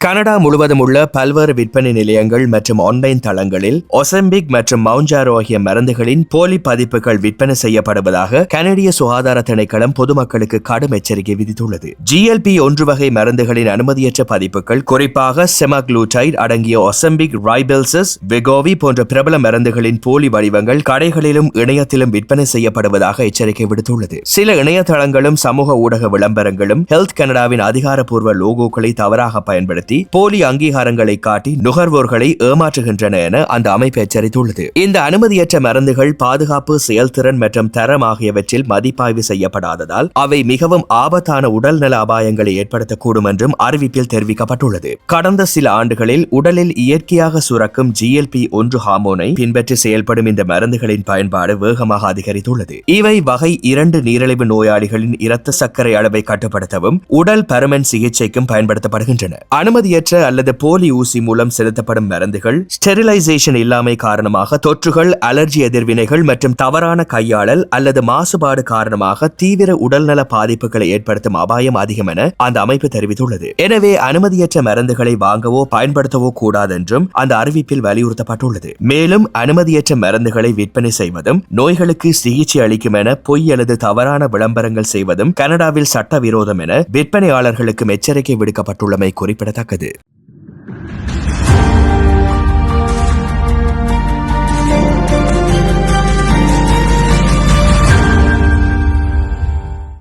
Canada முழுவதும் உள்ள பல்வேறு விற்பனை நிலையங்கள் மற்றும் ஆன்லைன் தளங்களில் ஒசம்பிக் மற்றும் மவுஞ்சாரோ ஆகிய மருந்துகளின் போலி பதிப்புகள் விற்பனை செய்யப்படுவதாக கனடிய சுகாதார திணைக்களம் பொதுமக்களுக்கு கடும் எச்சரிக்கை விதித்துள்ளது. ஜிஎல்பி ஒன்று வகை மருந்துகளின் அனுமதியற்ற பதிப்புகள் குறிப்பாக செமக்ளூடைட் அடங்கிய ஒசம்பிக் ரைபெல்சஸ் வெகோவி போன்ற பிரபல மருந்துகளின் போலி வடிவங்கள் கடைகளிலும் இணையத்திலும் விற்பனை செய்யப்படுவதாக எச்சரிக்கை விடுத்துள்ளது. சில இணையதளங்களும் சமூக ஊடக விளம்பரங்களும் ஹெல்த் கனடாவின் அதிகாரப்பூர்வ லோகோக்களை தவறாக பயன்படுத்தி பயன்படுத்தி போலி அங்கீகாரங்களை காட்டி நுகர்வோர்களை ஏமாற்றுகின்றன என அந்த அமைப்பு எச்சரித்துள்ளது. இந்த அனுமதியற்ற மருந்துகள் பாதுகாப்பு செயல்திறன் மற்றும் தரம் ஆகியவற்றில் மதிப்பாய்வு செய்யப்படாததால் அவை மிகவும் ஆபத்தான உடல்நல அபாயங்களை ஏற்படுத்தக்கூடும் என்றும் அறிவிப்பில் தெரிவிக்கப்பட்டுள்ளது. கடந்த சில ஆண்டுகளில் உடலில் இயற்கையாக சுரக்கும் ஜிஎல்பி ஒன்று ஹார்மோனை பின்பற்றி செயல்படும் இந்த மருந்துகளின் பயன்பாடு வேகமாக அதிகரித்துள்ளது. இவை வகை இரண்டு நீரிழிவு நோயாளிகளின் இரத்த சர்க்கரை அளவை கட்டுப்படுத்தவும் உடல் பருமன் சிகிச்சைக்கும் பயன்படுத்தப்படுகின்றன. அனுமதி அனுமதியற்ற அல்லது போலி ஊசி மூலம் செலுத்தப்படும் மருந்துகள் ஸ்டெரிலைசேஷன் இல்லாமை காரணமாக தொற்றுகள் அலர்ஜி எதிர்வினைகள் மற்றும் தவறான கையாளல் அல்லது மாசுபாடு காரணமாக தீவிர உடல்நல பாதிப்புகளை ஏற்படுத்தும் அபாயம் அதிகம் என அந்த அமைப்பு தெரிவித்துள்ளது. எனவே அனுமதியற்ற மருந்துகளை வாங்கவோ பயன்படுத்தவோ கூடாதென்றும் அந்த அறிவிப்பில் வலியுறுத்தப்பட்டுள்ளது. மேலும் அனுமதியற்ற மருந்துகளை விற்பனை செய்வதும் நோய்களுக்கு சிகிச்சை அளிக்கும் என பொய் அல்லது தவறான விளம்பரங்கள் செய்வதும் கனடாவில் சட்டவிரோதம் என விற்பனையாளர்களுக்கும் எச்சரிக்கை விடுக்கப்பட்டுள்ளமை குறிப்பிடத்தக்கது. টাকা দে